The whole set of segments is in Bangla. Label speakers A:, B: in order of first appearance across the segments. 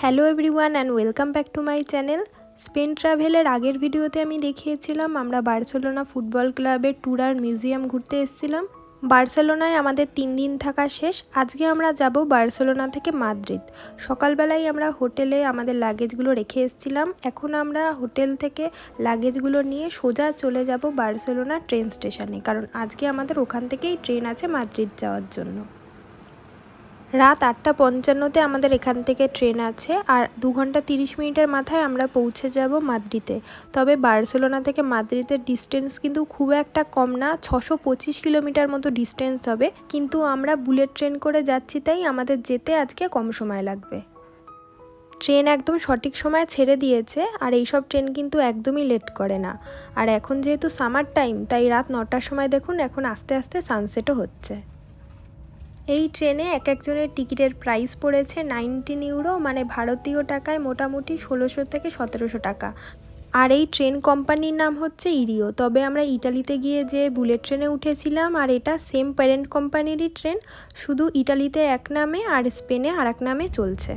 A: Hello everyone and welcome back to my channel Spain ট্রাভেলের আগের ভিডিওতে আমি দেখিয়েছিলাম, আমরা বার্সেলোনা ফুটবল ক্লাবের ট্যুর আর মিউজিয়াম ঘুরতে এসেছিলাম। বার্সেলোনায় আমাদের তিন দিন থাকা শেষ, আজকে আমরা যাব বার্সেলোনা থেকে মাদ্রিদ। সকালবেলায় আমরা হোটেলে আমাদের লাগেজগুলো রেখে এসেছিলাম, এখন আমরা হোটেল থেকে লাগেজগুলো নিয়ে সোজা চলে যাব বার্সেলোনা ট্রেন স্টেশনে, কারণ আজকে আমাদের ওখান থেকেই ট্রেন আছে মাদ্রিদ যাওয়ার জন্য। রাত আটটা পঞ্চান্নতে আমাদের এখান থেকে ট্রেন আছে আর দু ঘণ্টা তিরিশ মিনিটের মাথায় আমরা পৌঁছে যাব মাদ্রিদে। তবে বার্সেলোনা থেকে মাদ্রিদের ডিস্টেন্স কিন্তু খুব একটা কম না, ছশো পঁচিশ কিলোমিটার মতো ডিস্টেন্স হবে। কিন্তু আমরা বুলেট ট্রেন করে যাচ্ছি, তাই আমাদের যেতে আজকে কম সময় লাগবে। ট্রেন একদম সঠিক সময় ছেড়ে দিয়েছে আর এইসব ট্রেন কিন্তু একদমই লেট করে না। আর এখন যেহেতু সামার টাইম তাই রাত নটার সময় দেখুন, এখন আস্তে আস্তে সানসেটও হচ্ছে। এই ট্রেনে এক একজনের টিকিটের প্রাইস পড়েছে নাইনটিন ইউরো মানে ভারতীয় টাকায় মোটামুটি ষোলোশো থেকে সতেরোশো টাকা। আর এই ট্রেন কোম্পানির নাম হচ্ছে ইরিও। তবে আমরা ইটালিতে গিয়ে যে বুলেট ট্রেনে উঠেছিলাম, আর এটা সেম প্যারেন্ট কোম্পানিরই ট্রেন, শুধু ইটালিতে এক নামে আর স্পেনে আর এক নামে চলছে।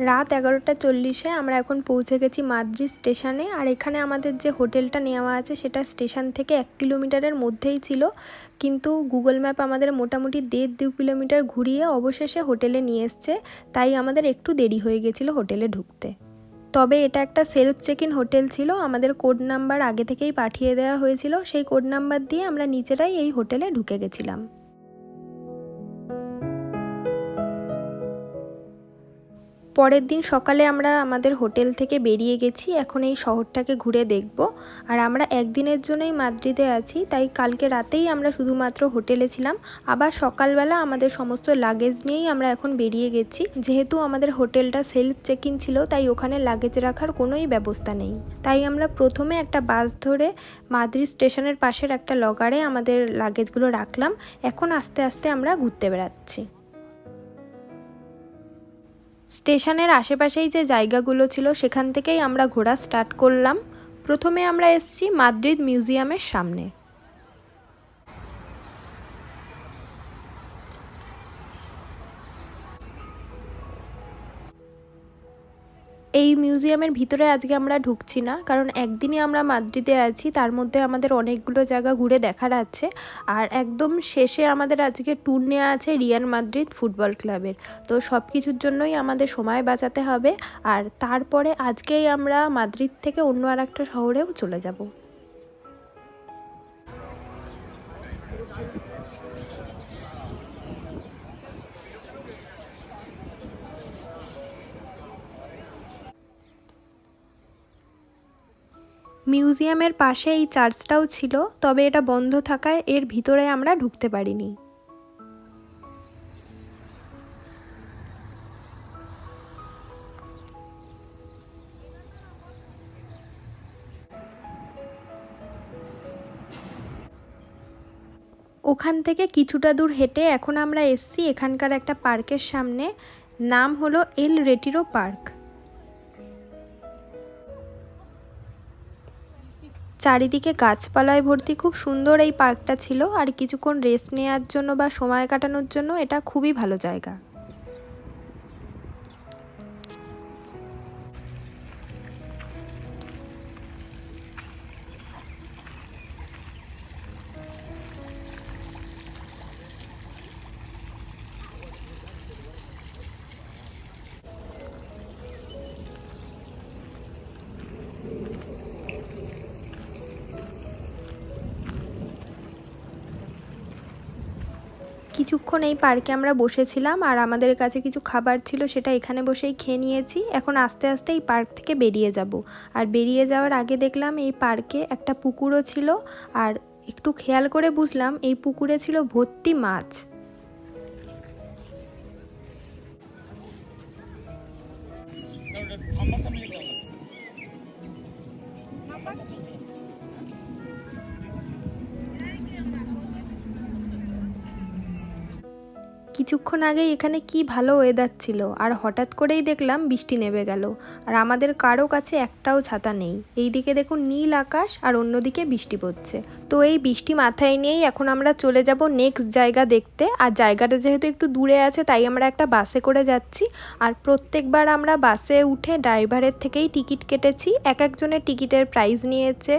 A: রাত এগারোটা চল্লিশে আমরা এখন পৌঁছে গেছি মাদ্রিদ স্টেশনে। আর এখানে আমাদের যে হোটেলটা নেওয়া আছে সেটা স্টেশন থেকে এক কিলোমিটারের মধ্যেই ছিল। কিন্তু গুগল ম্যাপ আমাদের মোটামুটি দেড় দু কিলোমিটার ঘুরিয়ে অবশেষে হোটেলে নিয়ে এসছে। তাই আমাদের একটু দেরি হয়ে গেছিল হোটেলে ঢুকতে। তবে এটা একটা সেলফ চেক ইন হোটেল ছিল। আমাদের কোড নাম্বার আগে থেকেই পাঠিয়ে দেওয়া হয়েছিল। সেই কোড নাম্বার দিয়ে আমরা নিজেরাই এই হোটেলে ঢুকে গেছিলাম। পরের দিন সকালে আমরা আমাদের হোটেল থেকে বেরিয়ে গেছি। এখন এই শহরটাকে ঘুরে দেখব। আর আমরা একদিনের জন্যই মাদ্রিদে আছি, তাই কালকে রাতেই আমরা শুধুমাত্র হোটেলে ছিলাম। আবার সকালবেলা আমাদের সমস্ত লাগেজ নিয়েই আমরা এখন বেরিয়ে গেছি। যেহেতু আমাদের হোটেলটা সেলফ চেক ইন ছিল, তাই ওখানে লাগেজ রাখার কোনোই ব্যবস্থা নেই। তাই আমরা প্রথমে একটা বাস ধরে মাদ্রিদ স্টেশনের পাশের একটা লগারে আমাদের লাগেজগুলো রাখলাম। এখন আস্তে আস্তে আমরা ঘুরতে বেড়াচ্ছি। স্টেশনের আশেপাশেই যে জায়গাগুলো ছিল, সেখান থেকেই আমরা ঘোরা স্টার্ট করলাম। প্রথমে আমরা এসছি মাদ্রিদ মিউজিয়ামের সামনে। এই মিউজিয়ামের ভিতরে আজকে আমরা ঢুকছি না, কারণ একদিনই আমরা মাদ্রিদে আছি, তার মধ্যে আমাদের অনেকগুলো জায়গা ঘুরে দেখার আছে। আর একদম শেষে আমাদের আজকে ট্যুর নেওয়া আছে রিয়াল মাদ্রিদ ফুটবল ক্লাবের। তো সব কিছুর জন্যই আমাদের সময় বাঁচাতে হবে, আর তারপরে আজকেই আমরা মাদ্রিদ থেকে অন্য আর একটা শহরেও চলে যাব। মিউজিয়ামের পাশে এই চার্চটাও ছিল, তবে এটা বন্ধ থাকায় এর ভিতরে আমরা ঢুকতে পারিনি। ওখান থেকে কিছুটা দূর হেঁটে এখন আমরা এসছি এখানকার একটা পার্কের সামনে। নাম হলো এল রেটিরো পার্ক। চারিদিকে গাছপালায় ভর্তি। খুব সুন্দর এই পার্কটা ছিল। আর কিছুক্ষণ রেস্ট নেওয়ার জন্য বা সময় কাটানোর জন্য এটা খুবই ভালো জায়গা। কিছুক্ষণ এই পার্কে আমরা বসেছিলাম আর আমাদের কাছে কিছু খাবার ছিল সেটা এখানে বসেই খেয়ে নিয়েছি। এখন আস্তে আস্তে এই পার্ক থেকে বেরিয়ে যাব। আর বেরিয়ে যাওয়ার আগে দেখলাম এই পার্কে একটা পুকুরও ছিল। আর একটু খেয়াল করে বুঝলাম এই পুকুরে ছিল ভর্তি মাছ। কিছুক্ষণ আগেই এখানে কি ভালো ওয়েদার ছিল? আর হঠাৎ করেই দেখলাম বৃষ্টি নেমে গেল। আর আমাদের কারও কাছে একটাও ছাতা নেই। এইদিকে দেখুন নীল আকাশ আর অন্যদিকে বৃষ্টি পড়ছে। তো এই বৃষ্টি মাথায় নিয়েই এখন আমরা চলে যাব নেক্সট জায়গা দেখতে। আর জায়গাটা যেহেতু একটু দূরে আছে, তাই আমরা একটা বাসে করে যাচ্ছি। আর প্রত্যেকবার আমরা বাসে উঠে ড্রাইভারের থেকেই টিকিট কেটেছি। এক একজনের টিকিটের প্রাইস নিয়েছে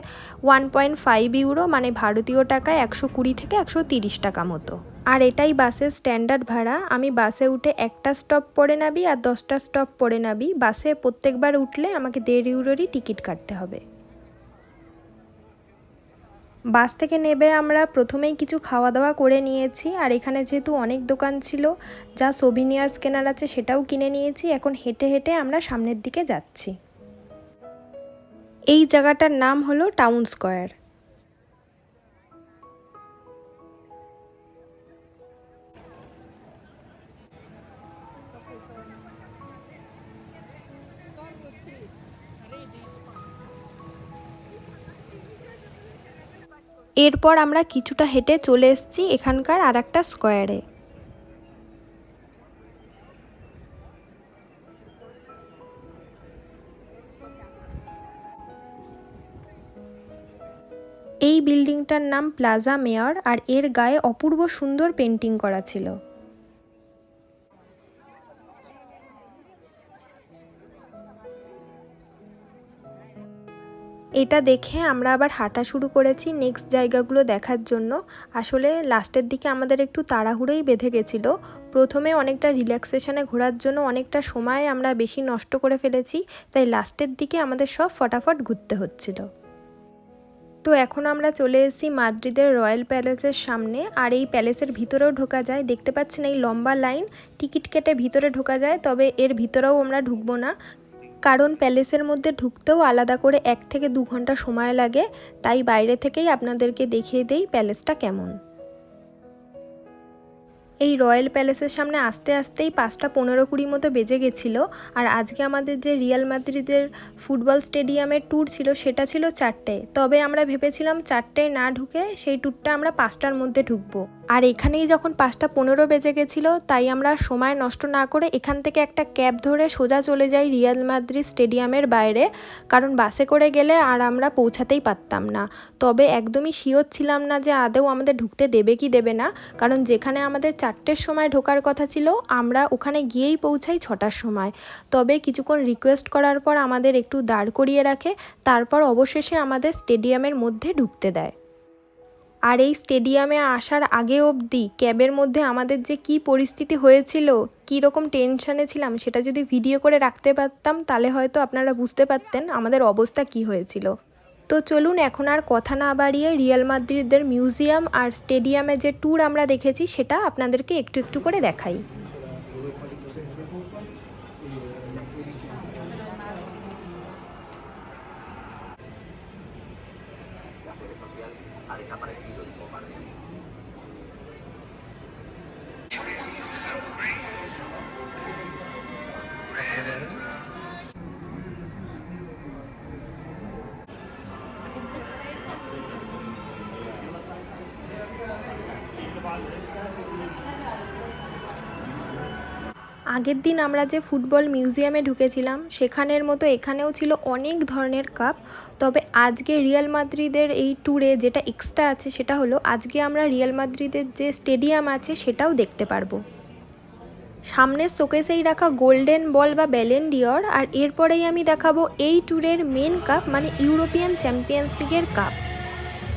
A: ওয়ান পয়েন্ট ফাইভ ইউরো মানে ভারতীয় টাকায় একশো কুড়ি থেকে একশো তিরিশ টাকা মতো। আর এটাই বাসের স্ট্যান্ডার্ড ভাড়া। আমি বাসে উঠে একটা স্টপ পরে নাবি আর দশটা স্টপ পরে নাবি বাসে প্রত্যেকবার উঠলে আমাকে দেড় ইউরোরই টিকিট কাটতে হবে। বাস থেকে নেবে আমরা। প্রথমেই কিছু খাওয়া দাওয়া করে নিয়েছি। আর এখানে যেহেতু অনেক দোকান ছিল, যা সোভিনিয়ার্স কেনার আছে সেটাও কিনে নিয়েছি। এখন হেঁটে হেঁটে আমরা সামনের দিকে যাচ্ছি। এই জায়গাটার নাম হলো টাউন স্কোয়ার এরপর আমরা কিছুটা হেঁটে চলে এসেছি এখানকার আর একটা স্কোয়ারে। এই বিল্ডিংটার নাম প্লাজা মেয়র আর এর গায়ে অপূর্ব সুন্দর পেন্টিং করা ছিল। এটা দেখে আমরা আবার হাঁটা শুরু করেছি নেক্সট জায়গাগুলো দেখার জন্য। আসলে লাস্টের দিকে আমাদের একটু তাড়াহুড়োই বেঁধে গেছিল। প্রথমে অনেকটা রিল্যাক্সেশনে ঘোরার জন্য অনেকটা সময় আমরা বেশি নষ্ট করে ফেলেছি, তাই লাস্টের দিকে আমাদের সব ফটাফট ঘুরতে হচ্ছিল। তো এখন আমরা চলে এসেছি মাদ্রিদের রয়্যাল প্যালেসের সামনে, আর এই প্যালেসের ভিতরেও ঢোকা যায়। দেখতে পাচ্ছেন এই লম্বা লাইন, টিকিট কেটে ভিতরে ঢোকা যায়, তবে এর ভিতরেও আমরা ঢুকবো না। কারণ প্যালেসের মধ্যে ঢুকতেও আলাদা করে এক থেকে দু ঘণ্টা সময় লাগে, তাই বাইরে থেকেই আপনাদেরকে দেখিয়ে দেই প্যালেসটা কেমন। এই রয়্যাল প্যালেসের সামনে আসতে আসতেই পাঁচটা পনেরো কুড়ি মতো বেজে গেছিল। আর আজকে আমাদের যে রিয়াল মাদ্রিদের ফুটবল স্টেডিয়ামের ট্যুর ছিল, সেটা ছিল চারটে। তবে আমরা ভেবেছিলাম চারটে না ঢুকে সেই ট্যুরটা আমরা পাঁচটার মধ্যে ঢুকবো। আর এখানেই যখন পাঁচটা পনেরো বেজে গেছিল, তাই আমরা সময় নষ্ট না করে এখান থেকে একটা ক্যাব ধরে সোজা চলে যাই রিয়াল মাদ্রিদ স্টেডিয়ামের বাইরে। কারণ বাসে করে গেলে আর আমরা পৌঁছাতেই পারতাম না। তবে একদমই শিওর ছিলাম না যে আদৌ আমাদের ঢুকতে দেবে কি দেবে না। কারণ যেখানে আমাদের চারটের সময় ঢোকার কথা ছিল, আমরা ওখানে গিয়েই পৌঁছাই ছটার সময়। তবে কিছুক্ষণ রিকোয়েস্ট করার পর আমাদের একটু দাঁড় করিয়ে রাখে, তারপর অবশেষে আমাদের স্টেডিয়ামের মধ্যে ঢুকতে দেয়। আর এই স্টেডিয়ামে আসার আগে অবধি ক্যাবের মধ্যে আমাদের যে কি পরিস্থিতি হয়েছিল, কী রকম টেনশানে ছিলাম, সেটা যদি ভিডিও করে রাখতে পারতাম, তাহলে হয়তো আপনারা বুঝতে পারতেন আমাদের অবস্থা কি হয়েছিল। তো চলুন এখন আর কথা না বাড়িয়ে রিয়াল মাদ্রিদের মিউজিয়াম আর স্টেডিয়ামে যে ট্যুর আমরা দেখেছি, সেটা আপনাদেরকে একটু একটু করে দেখাই। আগের দিন আমরা যে ফুটবল মিউজিয়ামে ঢুকেছিলাম, সেখানের মতো এখানেও ছিল অনেক ধরনের কাপ। তবে আজকে রিয়াল মাদ্রিদের এই ট্যুরে যেটা এক্সট্রা আছে, সেটা হলো আজকে আমরা রিয়াল মাদ্রিদের যে স্টেডিয়াম আছে, সেটাও দেখতে পারব। সামনের শোকেসেই রাখা গোল্ডেন বল বা ব্যালেন্ডিয়র আর এরপরেই আমি দেখাবো এই ট্যুরের মেন কাপ মানে ইউরোপিয়ান চ্যাম্পিয়ন্স লিগের কাপ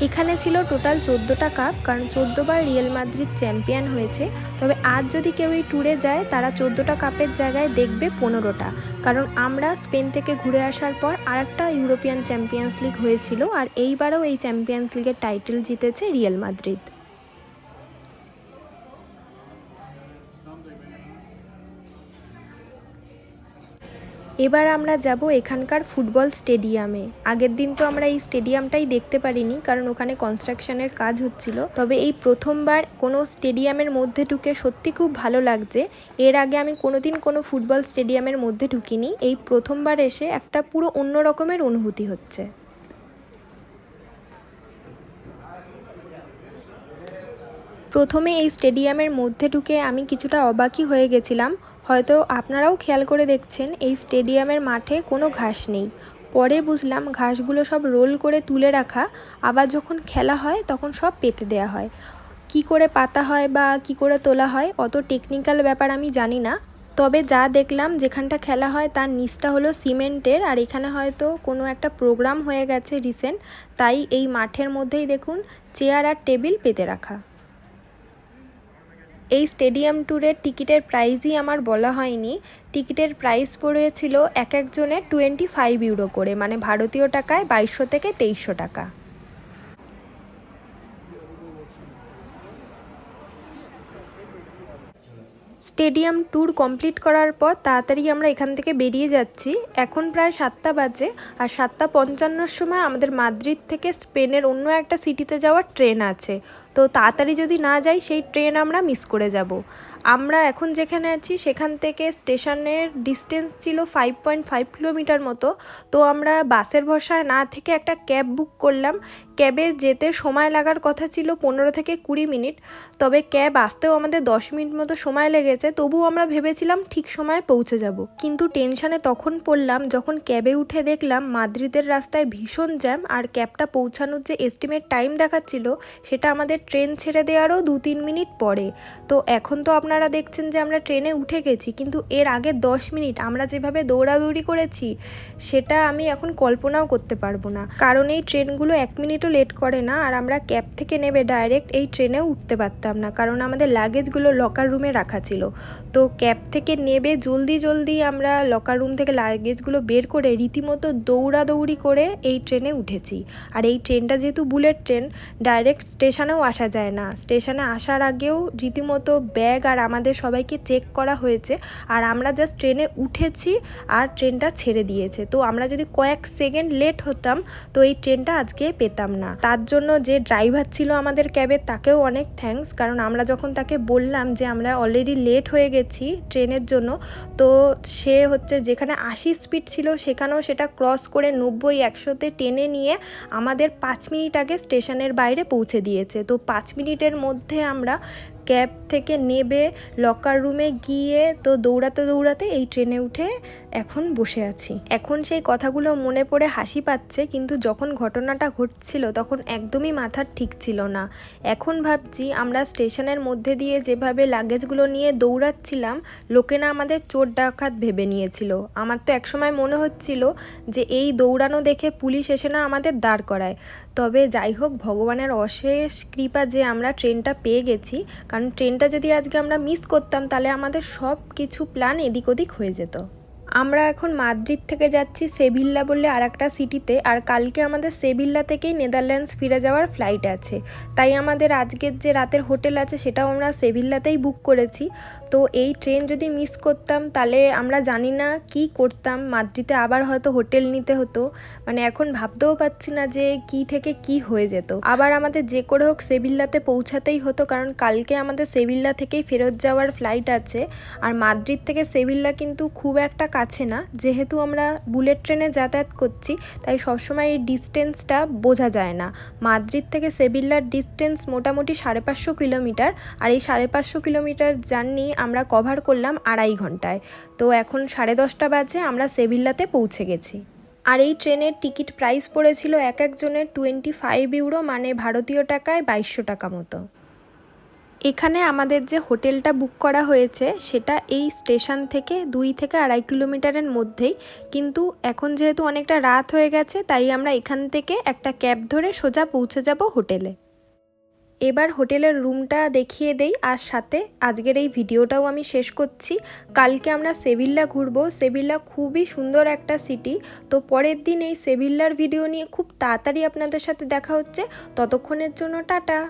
A: এখানে ছিল টোটাল চোদ্দোটা কাপ, কারণ চোদ্দোবার রিয়েল মাদ্রিদ চ্যাম্পিয়ন হয়েছে। তবে আজ যদি কেউ এই ট্যুরে যায়, তারা চোদ্দোটা কাপের জায়গায় দেখবে পনেরোটা। কারণ আমরা স্পেন থেকে ঘুরে আসার পর আরেকটা ইউরোপিয়ান চ্যাম্পিয়ন্স লিগ হয়েছিল, আর এইবারও এই চ্যাম্পিয়ন্স লিগের টাইটেল জিতেছে রিয়েল মাদ্রিদ। এবার আমরা যাব এখানকার ফুটবল স্টেডিয়ামে। আগের দিন তো আমরা এই স্টেডিয়ামটাই দেখতে পারিনি, কারণ ওখানে কনস্ট্রাকশনের কাজ হচ্ছিল। তবে এই প্রথমবার কোনো স্টেডিয়ামের মধ্যে ঢুকে সত্যি খুব ভালো লাগছে। এর আগে আমি কোনোদিন কোনো ফুটবল স্টেডিয়ামের মধ্যে ঢুকিনি। এই প্রথমবার এসে একটা পুরো অন্য রকমের অনুভূতি হচ্ছে। প্রথমে এই স্টেডিয়ামের মধ্যে ঢুকে আমি কিছুটা অবাকই হয়ে গেছিলাম। হয়তো আপনারাও খেয়াল করে দেখছেন, এই স্টেডিয়ামের মাঠে কোনো ঘাস নেই। পরে বুঝলাম ঘাসগুলো সব রোল করে তুলে রাখা, আবার যখন খেলা হয় তখন সব পেতে দেওয়া হয়। কি করে পাতা হয় বা কি করে তোলা হয় অত টেকনিক্যাল ব্যাপার আমি জানি না। তবে যা দেখলাম যেখানটা খেলা হয় তার নিচটা হলো সিমেন্টের, আর এখানে হয়তো কোনো একটা প্রোগ্রাম হয়ে গেছে রিসেন্ট তাই এই মাঠের মধ্যেই দেখুন চেয়ার আর টেবিল পেতে রাখা। এই স্টেডিয়াম ট্যুরের টিকিটের প্রাইসই আমার বলা হয়নি। টিকিটের প্রাইস পড়েছিল এক একজনের টোয়েন্টি ফাইভ ইউরো করে মানে ভারতীয় টাকায় বাইশশো থেকে তেইশশো টাকা। স্টেডিয়াম ট্যুর কমপ্লিট করার পর তাড়াতাড়ি আমরা এখান থেকে বেরিয়ে যাচ্ছি। এখন প্রায় সাতটা বাজে আর সাতটা পঞ্চান্নর সময় আমাদের মাদ্রিদ থেকে স্পেনের অন্য একটা সিটিতে যাওয়ার ট্রেন আছে। তো তাড়াতাড়ি যদি না যাই সেই ট্রেন আমরা মিস করে যাব। আমরা এখন যেখানে আছি, সেখান থেকে স্টেশনের ডিস্টেন্স ছিল ফাইভ পয়েন্ট ফাইভ কিলোমিটার মতো। তো আমরা বাসের ভরসায় না থেকে একটা ক্যাব বুক করলাম। ক্যাবে যেতে সময় লাগার কথা ছিল পনেরো থেকে কুড়ি মিনিট। তবে ক্যাব আসতেও আমাদের দশ মিনিট মতো সময় লেগেছে, তবুও আমরা ভেবেছিলাম ঠিক সময়ে পৌঁছে যাব। কিন্তু টেনশানে তখন পড়লাম, যখন ক্যাবে উঠে দেখলাম মাদ্রিদের রাস্তায় ভীষণ জ্যাম আর ক্যাবটা পৌঁছানোর যে এস্টিমেট টাইম দেখাচ্ছিল, সেটা আমাদের ট্রেন ছেড়ে দেওয়ারও দু তিন মিনিট পরে। তো এখন তো আপনারা দেখছেন যে আমরা ট্রেনে উঠে গেছি, কিন্তু এর আগে দশ মিনিট আমরা যেভাবে দৌড়াদৌড়ি করেছি, সেটা আমি এখন কল্পনাও করতে পারব না। কারণ এই ট্রেনগুলো এক মিনিটও লেট করে না, আর আমরা ক্যাব থেকে নেবে ডাইরেক্ট এই ট্রেনেও উঠতে পারতাম না, কারণ আমাদের লাগেজগুলো লকার রুমে রাখা ছিল। তো ক্যাব থেকে নেবে জলদি জলদি আমরা লকার রুম থেকে লাগেজগুলো বের করে রীতিমতো দৌড়াদৌড়ি করে এই ট্রেনে উঠেছি। আর এই ট্রেনটা যেহেতু বুলেট ট্রেন, ডাইরেক্ট স্টেশনেও আসা যায় না। স্টেশনে আসার আগেও রীতিমতো ব্যাগ আর আমাদের সবাইকে চেক করা হয়েছে। আর আমরা জাস্ট ট্রেনে উঠেছি আর ট্রেনটা ছেড়ে দিয়েছে। তো আমরা যদি কয়েক সেকেন্ড লেট হতাম, তো এই ট্রেনটা আজকে পেতাম না। তার জন্য যে ড্রাইভার ছিল আমাদের ক্যাবের তাকেও অনেক থ্যাঙ্কস কারণ আমরা যখন তাকে বললাম যে আমরা অলরেডি লেট হয়ে গেছি ট্রেনের জন্য, তো সে হচ্ছে যেখানে আশি স্পিড ছিল, সেখানেও সেটা ক্রস করে নব্বই, একশোতে টেনে নিয়ে আমাদের পাঁচ মিনিট আগে স্টেশনের বাইরে পৌঁছে দিয়েছে। তো পাঁচ মিনিটের মধ্যে আমরা ক্যাব থেকে নেবে লকার রুমে গিয়ে তো দৌড়াতে দৌড়াতে এই ট্রেনে উঠে এখন বসে আছি। এখন সেই কথাগুলো মনে পড়ে হাসি পাচ্ছে, কিন্তু যখন ঘটনাটা ঘটছিল তখন একদমই মাথার ঠিক ছিল না। এখন ভাবছি আমরা স্টেশনের মধ্যে দিয়ে যেভাবে লাগেজগুলো নিয়ে দৌড়াচ্ছিলাম, লোকে না আমাদের চোর ডাকাত ভেবে নিয়েছিল। আমার তো একসময় মনে হচ্ছিল যে এই দৌড়ানো দেখে পুলিশ এসে না আমাদের দাঁড় করায়। তবে যাই হোক, ভগবানের অশেষ কৃপা যে আমরা ট্রেনটা পেয়ে গেছি, কারণ ট্রেনটা যদি আজকে আমরা মিস করতাম, তাহলে আমাদের সব কিছু প্ল্যান এদিক ওদিক হয়ে যেত। আমরা এখন মাদ্রিদ থেকে যাচ্ছি সেভিল্লা বললে আর একটা সিটিতে আর কালকে আমাদের সেভিল্লা থেকেই নেদারল্যান্ডস ফিরে যাওয়ার ফ্লাইট আছে। তাই আমাদের আজকের যে রাতের হোটেল আছে সেটাও আমরা সেভিল্লাতেই বুক করেছি। তো এই ট্রেন যদি মিস করতাম তাহলে আমরা জানি না কি করতাম, মাদ্রিদে আবার হয়তো হোটেল নিতে হতো। মানে এখন ভাবতেও পাচ্ছি না যে কি থেকে কি হয়ে যেত। আবার আমাদের যে করে হোক সেভিল্লাতে পৌঁছাতেই হতো কারণ কালকে আমাদের সেভিল্লা থেকেই ফেরত যাওয়ার ফ্লাইট আছে। আর মাদ্রিদ থেকে সেভিল্লা কিন্তু খুব একটা কাছে না, যেহেতু আমরা বুলেট ট্রেনে যাতায়াত করছি, তাই সবসময় এই ডিস্টেন্সটা বোঝা যায় না। মাদ্রিদ থেকে সেভিল্লার ডিস্টেন্স মোটামুটি সাড়ে পাঁচশো কিলোমিটার, আর এই সাড়ে পাঁচশো কিলোমিটার জার্নি আমরা কভার করলাম আড়াই ঘন্টায়। তো এখন সাড়ে দশটা বাজে, আমরা সেভিল্লাতে পৌঁছে গেছি। আর এই ট্রেনের টিকিট প্রাইস পড়েছিল এক একজনের টোয়েন্টি ফাইভ ইউরো মানে ভারতীয় টাকায় বাইশশো টাকা মতো। এখানে আমাদের যে হোটেলটা বুক করা হয়েছে, সেটা এই স্টেশন থেকে দুই থেকে আড়াই কিলোমিটারের মধ্যেই। কিন্তু এখন যেহেতু অনেকটা রাত হয়ে গেছে, তাই আমরা এখান থেকে একটা ক্যাব ধরে সোজা পৌঁছে যাব হোটেলে। এবার হোটেলের রুমটা দেখিয়ে দেই, আর সাথে আজকের এই ভিডিওটাও আমি শেষ করছি। কালকে আমরা সেভিল্লা ঘুরবো। সেভিল্লা খুবই সুন্দর একটা সিটি। তো পরের দিন এই সেভিল্লার ভিডিও নিয়ে খুব তাড়াতাড়ি আপনাদের সাথে দেখা হচ্ছে। ততক্ষণের জন্য টাটা।